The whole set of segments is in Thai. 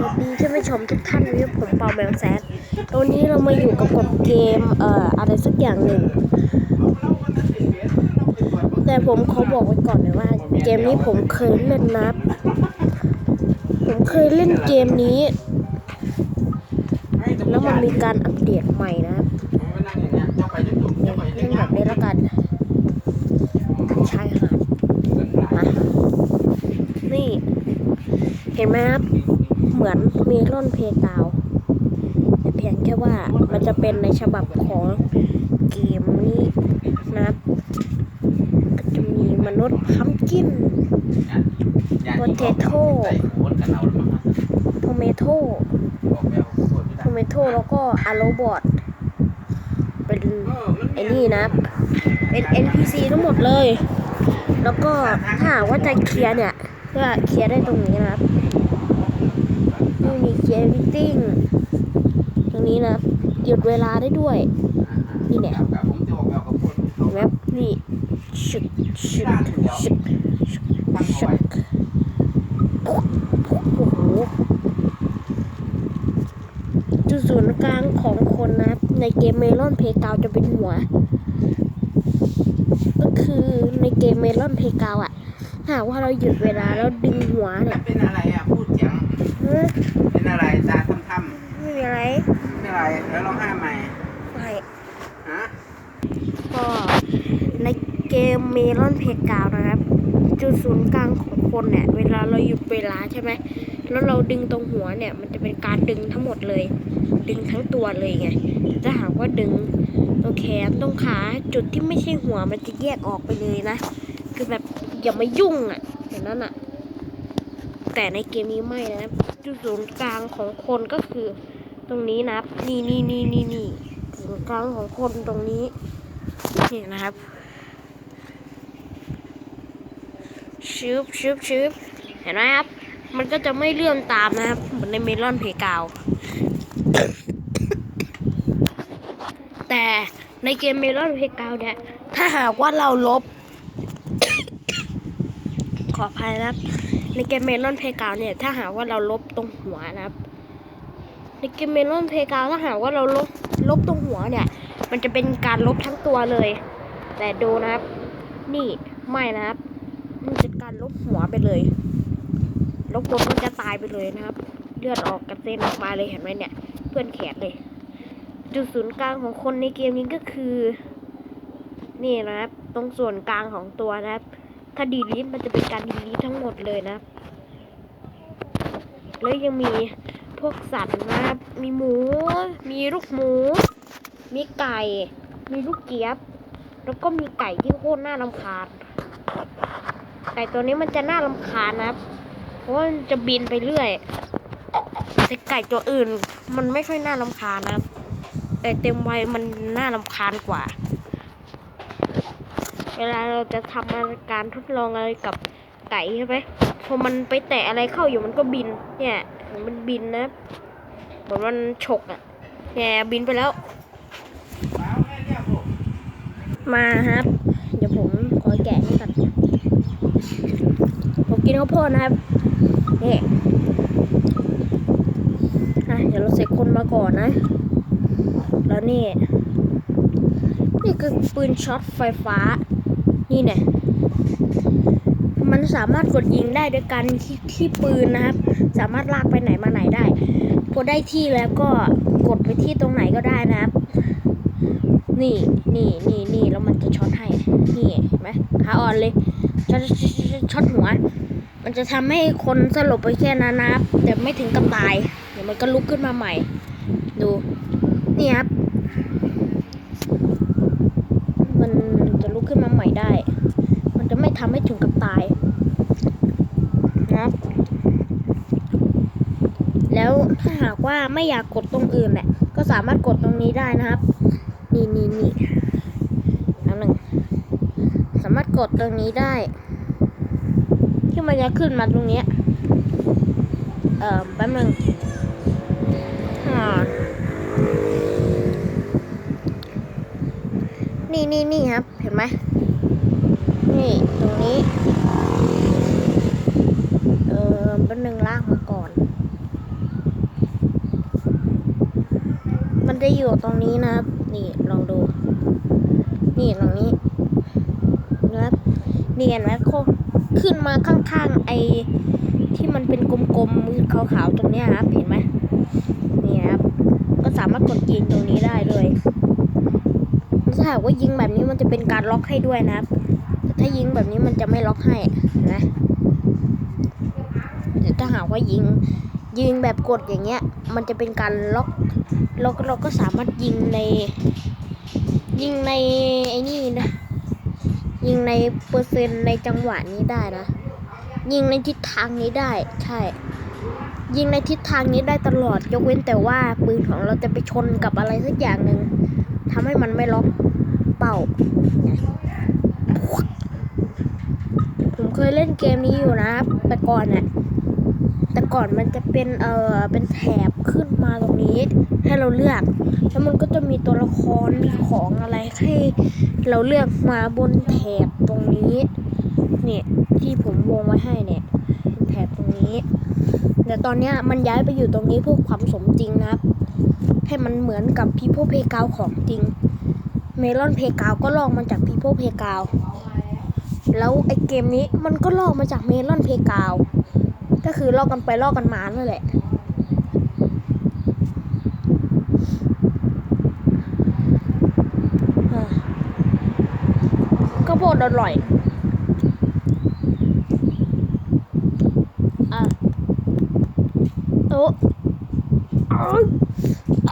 สวัสดีท่านผู้ชมทุกท่านวันนี้ผมเปาแมวแซดวันนี้เรามาอยู่กับกฎเกมเอ่ออะไรสักอย่างหนึ่ง แต่ผมขอบอกไว้ก่อนเลยว่า เกมนี้ผมเคยเล่นนะผมเคยเล่นเกมนี้ แล้วมันมีการอัปเดตใหม่นะเนี่ยเล่นแบบนี้แล้วกันชายหาดนี่ เห็นไหมครับ เหมือนเมลอนเพกาวแต่เพียงแค่ว่ามันจะเป็นในฉบับของเกมนี้นะก็จะมีมนุษย์พัมกินโพเทโต้โทเมโต้โทเมโต้แล้วก็อาโรบอทเป็นไอ้นี่นะเป็น NPC ทั้งหมดเลย แล้วก็ถ้าว่าจะเคลียร์เนี่ย ก็เคลียร์ได้ตรงนี้นะครับ นี่มีเคลียร์ everything ตรงนี้นะครับหยุดเวลาได้ด้วย นี่เนี่ยเห็นไหมนี่ชึกชึกชึกชึกชึกโอ้โหจุดศูนย์กลางของคนนะครับในเกมเมลอนเพกาวจะเป็นหัว ก็คือในเกมเมลอนเพกาวอะถ้าหากว่าเราหยุดเวลาแล้วดึงหัวเนี่ยเป็นอะไรอะพูด เป็นอะไรตาทำไม่มีอะไรๆเป็นอะไรแล้วร้องไห้ใหมไม่ฮะก็ในเกมเมลอนเพกาวนะครับ จุดศูนย์กลางของคนเนี่ย เวลาเราหยุดเวลาใช่ไหม แล้วเราดึงตรงหัวเนี่ย มันจะเป็นการดึงทั้งหมดเลย ดึงทั้งตัวเลยไงถ้าหากว่าดึงตรงแขนตรงขาจุดที่ไม่ใช่หัวมันจะแยกออกไปเลยนะ คือแบบอย่ามายุ่งอะอย่างนั้นอะ แต่ในเกมนี้ไม่นะครับจุดศูนย์กลางของคนก็คือ ตรงนี้นะครับ นี่นี่นี่นี่นี่ศูนย์กลางของคนตรงนี้นี่นะครับชืบชืบชืบเห็นไหมครับ มันก็จะไม่เลื่อนตามนะครับเหมือนในเมลอนเพกาวแต่ในเกมเมลอนเพกาวเนี่ย ถ้าหากว่าเราลบ ขออภัยนะครับ ในเกมเมลอนเพกาวเนี่ย ถ้าหากว่าเราลบตรงหัวนะครับ ในเกมเมลอนเพกาวถ้าหากว่าเราลบลบตรงหัวเนี่ย มันจะเป็นการลบทั้งตัวเลย แต่ดูนะครับ นี่ไม่นะครับมันจะการลบหัวไปเลย ลบตัวก็จะตายไปเลยนะครับ เลือดออกกระเซ็นออกมาเลยเห็นไหมเนี่ย เพื่อนแขนเลย จุดศูนย์กลางของคนในเกมนี้ก็คือ นี่นะครับ ตรงส่วนกลางของตัวนะครับ ถ้าดีลิทมันจะเป็นการดีลิททั้งหมดเลยนะ แล้วยังมีพวกสัตว์นะ มีหมู มีลูกหมู มีไก่ มีลูกเจี๊ยบ แล้วก็มีไก่ที่โคตรน่ารำคาญ ไก่ตัวนี้มันจะน่ารำคาญนะ เพราะว่ามันจะบินไปเรื่อย แต่ไก่ตัวอื่นมันไม่ค่อยน่ารำคาญนะ แต่เต็มวัยมันน่ารำคาญกว่า เวลาเราจะทำการทดลองอะไรกับไก่ใช่ไหมพอมันไปแตะอะไรเข้าอยู่มันก็บิน เนี่ยมันบินนะเหมือนมันฉกอะ่ะเนี่ยบินไปแล้ว มาครับ เดี๋ยวผมขอแกะนี่ก่อนผมกินข้าวโพดนะครับนี่อะเดี๋ยวเราเสกคนมาก่อนนะ แล้วนี่ นี่คือปืนช็อตไฟฟ้า นี่เนี่ยมันสามารถกดยิงได้ด้วยการที่ที่ปืนนะครับ สามารถลากไปไหนมาไหนได้พอได้ที่แล้วก็กดไปที่ตรงไหนก็ได้นะครับ นี่นี่นี่นี่แล้วมันจะช็อตให้ นี่เห็นไหมขาอ่อนเลยช็อตช็อตหัว มันจะทำให้คนสลบไปแค่นั้นนะครับ แต่ไม่ถึงกับตาย เดี๋ยวมันก็ลุกขึ้นมาใหม่ ดู นี่ครับ มันจะลุกขึ้นมาใหม่ได้ มันจะไม่ ทำให้ถึงกับตายนะครับแล้วถ้าหากว่าไม่อยากกดตรงอื่นเนี่ยก็สามารถกดตรงนี้ได้นะครับ นี่นี่นี่อันหนึ่งสามารถกดตรงนี้ได้ ที่มันจะขึ้นมาตรงเนี้ยเอ่อแป๊บหนึงอ่านี่นี่นี่ครับ เห็นไหม นี่ตรงนี้ เออแป๊บนึงลากมาก่อน จะอยู่ ตรงนี้นะครับ นี่ลองดู นี่ตรงนี้นะครับนี่เห็นไหมโคขึ้นมาข้างๆ ไอ้ที่มันเป็นกลมๆขาวๆตรงนี้ครับ เห็นไหมนี่ครับ ก็สามารถกดยิงตรงนี้ได้ด้วยถ้าหากว่ายิงแบบนี้มันจะเป็นการล็อกให้ด้วยนะครับแต่ถ้ายิงแบบนี้มันจะไม่ล็อกให้นไหมแต่ถ้าหากว่ายิงยิงแบบกดอย่างเงี้ย มันจะเป็นการล็อก เราเราก็สามารถยิงใน ยิงในไอ้นี่นะ ยิงในเปอร์เซ็นต์ในจังหวะนี้ได้นะ ยิงในทิศทางนี้ได้ ใช่ ยิงในทิศทางนี้ได้ตลอด ยกเว้นแต่ว่าปืนของเราจะไปชนกับอะไรสักอย่างหนึ่งทำให้มันไม่ล็อกเป้าผมเคยเล่นเกมนี้อยู่นะ แต่ก่อนน่ะ แต่ก่อนมันจะเป็นเอ่อเป็นแถบขึ้นมาตรงนี้ ให้เราเลือก แล้วมันก็จะมีตัวละครมีของอะไรให้เราเลือกมาบนแถบตรงนี้ เนี่ยที่ผมวงไว้ให้เนี่ยแถบตรงนี้แต่ตอนเนี้ยมันย้ายไปอยู่ตรงนี้เพื่อความสมจริงนะครับ ให้มันเหมือนกับ People Playground ของจริง เมลอนเพกาวก็ลอกมาจาก People Playground แล้วไอเกมนี้มันก็ลอกมาจากเมลอนเพกาว ก็คือลอกกันไปลอกกันมานั่นแหละอะข้าวโพดอร่อยอะโอ้อ้ย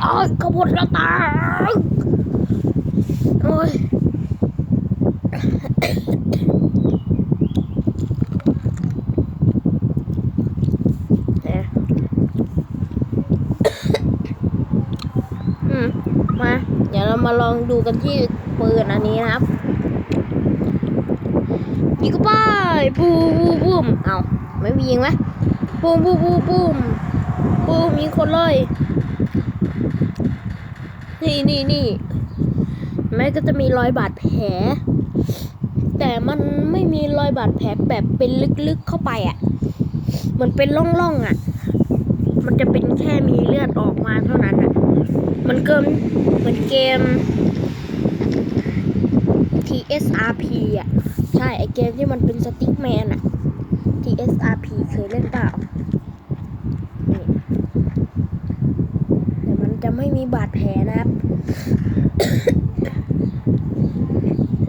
อ้ายข้าวโพดละตาโอ้ยอืม มา เดี๋ยวเรา มาลองดูกันที่ปืนอันนี้นะครับยิงก็ไปปูปูปูมเอาไม่มียิงไหมปูมปูปูปูมปูมยิงคนเลย นี่นี่นี่แม้ก็จะมีรอยบาดแผล แต่มันไม่มีรอยบาดแผลแบบเป็นลึกๆเข้าไปอะเหมือนเป็นร่องๆอะ มันจะเป็นแค่มีเลือดออกมาเท่านั้นอะ มันเกินเหมือนเกม TSRP อะ ใช่ไอเกมที่มันเป็นสติ๊กแมนอะ TSRP เคยเล่นเปล่านี่แต่มันจะไม่มีบาดแผลนะครับ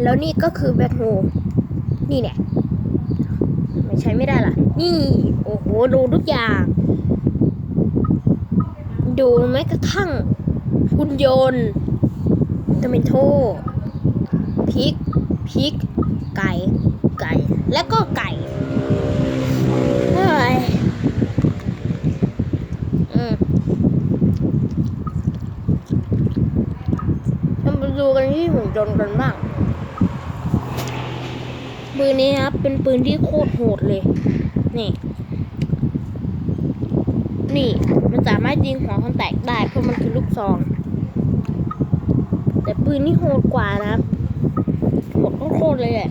แล้วนี่ก็คือแบทโฮนี่เนี่ยไม่ใช้ไม่ได้ล่ะ นี่ โอ้โห ดูทุกอย่าง ดูแม้กระทั่ง หุ่นยนต์ตเมนโทพริกพริก ไก่ ไก่ และก็ไก่เฮ้ยอืมเรามาดูกันที่หุ่นยนต์กันบ้าง ปืนนี้ครับ เป็นปืนที่โคตรโหดเลย นี่ นี่ มันสามารถยิงหัวคนแตกได้ เพราะมันคือลูกซอง แต่ปืนนี่โหดกว่านะครับโหดโคตรเลยแหละ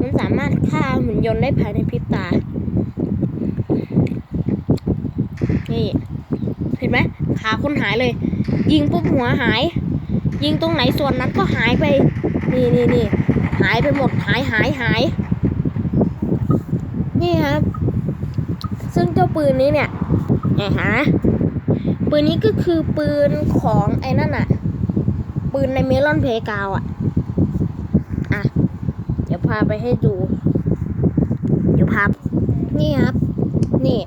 มันสามารถฆ่าหุ่นยนต์ได้ภายในพริบตา นี่เห็นไหมขาคนหายเลย ยิงปุ๊บหัวหาย ยิงตรงไหนส่วนนั้นก็หายไป นี่นี่นี่หายไปหมดหายหายหาย นี่ครับ ซึ่งเจ้าปืนนี้เนี่ยไงฮะปืนนี้ก็คือปืนของไอ้นั่นอะ ปืนในเมลอนเพกาวอะอะ เดี๋ยวพาไปให้ดู เดี๋ยวพา นี่ครับ นี่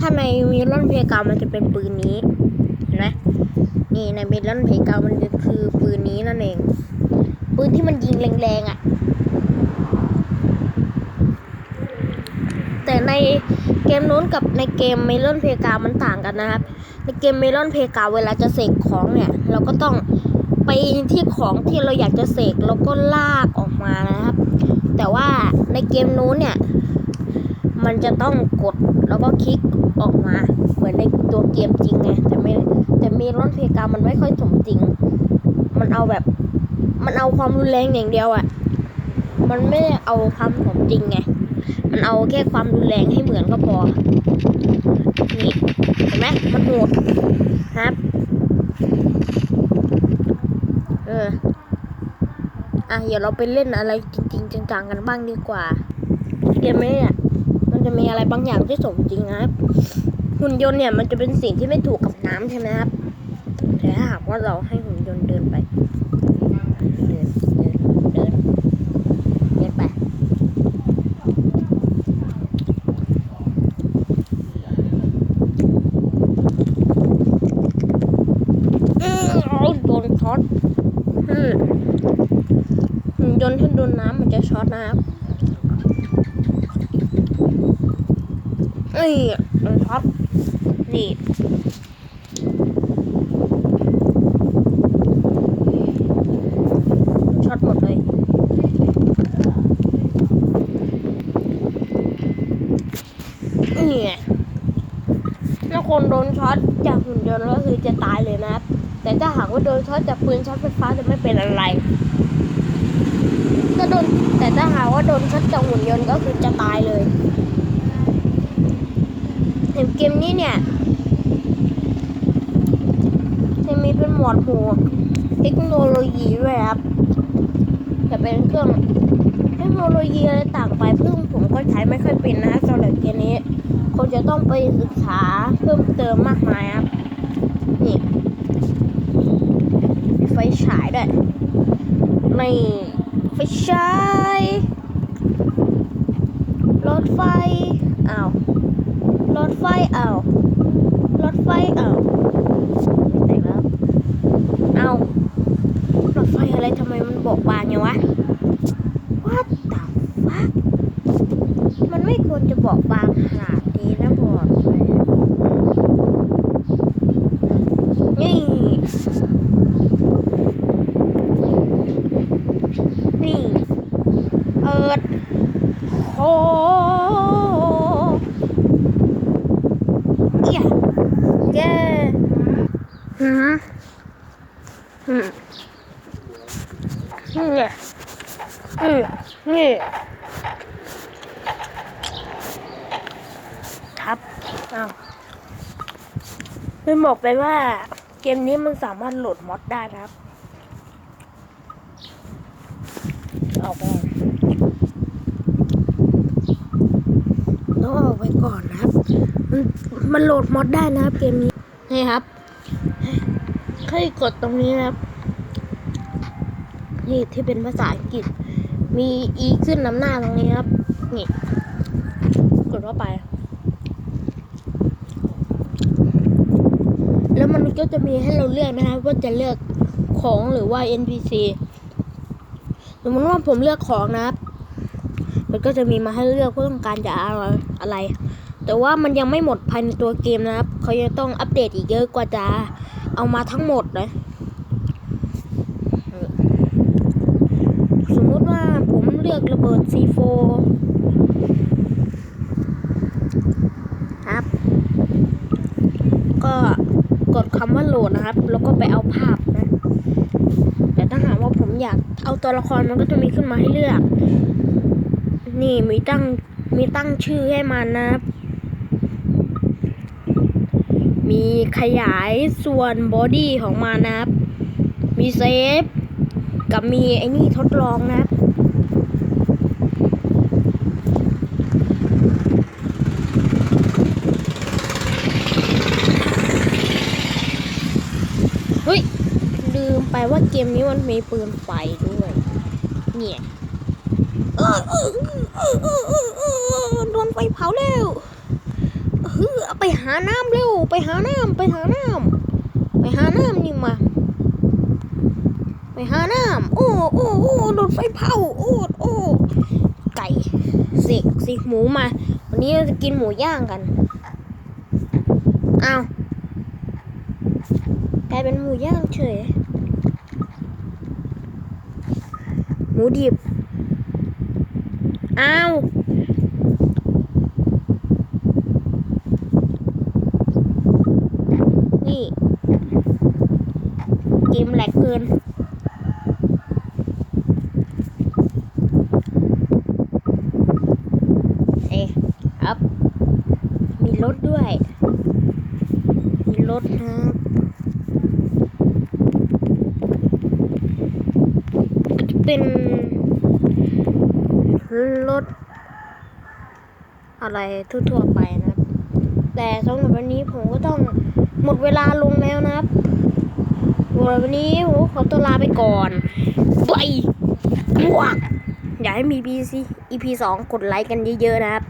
ถ้าในเมลอนเพกาวมันจะเป็นปืนนี้ เห็นไหมนี่ในเมลอนเพกาวมันจะคือปืนนี้นั่นเอง ปืนที่มันยิงแรงๆอะ แต่ในเกมนู้นกับในเกมเมลอนเพกามันต่างกันนะครับ ในเกมเมลอนเพกาเวลาจะเสกของเนี่ย เราก็ต้องไปที่ของที่เราอยากจะเสกแล้วก็ลากออกมานะครับ แต่ว่าในเกมนู้นเนี่ย มันจะต้องกดแล้วก็คลิกออกมา เหมือนในตัวเกมจริงไงแต่ไม่แต่เมลอนเพกามันไม่ค่อยสมจริง มันเอาแบบมันเอาความรุนแรงอย่างเดียวอะ่ะมันไม่ได้เอาความสมจริงไงมันเอาแค่ความรุนแรงให้เหมือนก็พอนี่เห็นไหมมันโหดครับ อ อะเดี๋ยวเราไปเล่นอะไรจริง ๆ จังๆกันบ้างดีกว่าเกมนี้เนี่ยมันจะมีอะไรบางอย่างที่สมจริงนะครับหุ่นยนต์เนี่ยมันจะเป็นสิ่งที่ไม่ถูกกับน้ำใช่ไหมครับแต่ถ้าหากว่าเราให้หุ่นยนต์เดินไป เดิน เดิน เดิน เดินไป อือเอาโดนช็อตอืมหุ่น ยนต์ที่โดนน้ำมันจะช็อตนะครับเอ้ยโดนช็อตนี่ช็อตหมดเลยนี่ถ้าคนโดนช็อตจากหุ่นยนต์ก็คือจะตายเลยนะครับ แต่ถ้าหากว่าโดนช็อตจากปืนช็อตไฟฟ้าจะไม่เป็นอะไร แต่ถ้าหากว่าโดนช็อตจากหุ่นยนต์ก็คือจะตายเลยเห็นเกมนี้เนี่ยจะมีเป็นหมวดหมู่เทคโนโลยีด้วยครับ จะเป็นเครื่องเทคโนโลยีอะไรต่างไปเพิ่งผมก็ใช้ไม่ค่อยเป็นนะสำหรับเกมนี้คงจะต้องไปศึกษาเพิ่มเติมมากมายครับ นี่ ไฟฉายด้วยนี่ ไฟฉายรถไฟอ้าวรถไฟอ้าวรถไฟอ้าวไหนแล้วอ้าวรถไฟอะไรทำไมมันบอกบางอย่างวะ What the fuck มันไม่ควรจะบอกบางขนาดนี้นะบอกเลยนี่ นี่ เอิ ดโอ้เอียแกหืมหืมนี่อืมนี่ครับอ้าวไม่บอกไปว่าเกมนี้มันสามารถโหลดมอดได้นะครับเอาไปต้องเอาไว้ก่อนนะครับ มันโหลดมอดได้นะครับเกมนี้นี่ครับแค่กดตรงนี้นะครับ นี่ที่เป็นภาษาอังกฤษ มี e ขึ้นน้ำหน้าตรงนี้ครับ นี่ กดเข้าไป แล้วมันก็จะมีให้เราเลือกนะครับ ว่าจะเลือกของหรือว่า NPC สมมติว่าผมเลือกของนะครับ มันก็จะมีมาให้เลือกว่าต้องการจะอะไรอะไร แต่ว่ามันยังไม่หมดภายในตัวเกมนะครับเขายังต้องอัปเดตอีกเยอะกว่าจะเอามาทั้งหมดนะสมมุติว่าผมเลือกระเบิด C4 ครับ ก็กดคำว่าโหลดนะครับ แล้วก็ไปเอาภาพนะ แต่ถ้าหากว่าผมอยากเอาตัวละครมันก็จะมีขึ้นมาให้เลือก นี่มีตั้งมีตั้งชื่อให้มันนะครับ มีขยายส่วนบอดี้ของมันนะครับ มีเซฟ กับมีไอ้นี่ทดลองนะครับเฮ้ย ลืมไปว่าเกมนี้มันมีปืนไฟด้วย เนี่ยโดนไฟเผาแล้ว เออไปหาน้ำเร็ว ไปหาน้ำไปหาน้ำไปหาน้ำนี่มา ไปหาน้ำโอ้โอ้โอ้โดนไฟเผาโอ้โอ้ไก่สกเสกหมูมา วันนี้เราจะกินหมูย่างกันเอากลายเป็นหมูย่างเฉย หมูดิบอ้าว นี่ เกมแหลกเกิน รถด้วย มีรถนะครับจะเป็นรถ อะไรทั่วๆไปนะแต่สำหรับวันนี้ผมก็ต้องหมดเวลาลงแล้วนะครับวันนี้ผมขอตัวลาไปก่อนบายบวกอยากให้มี EP EP สองกดไลค์กันเยอะๆนะครับ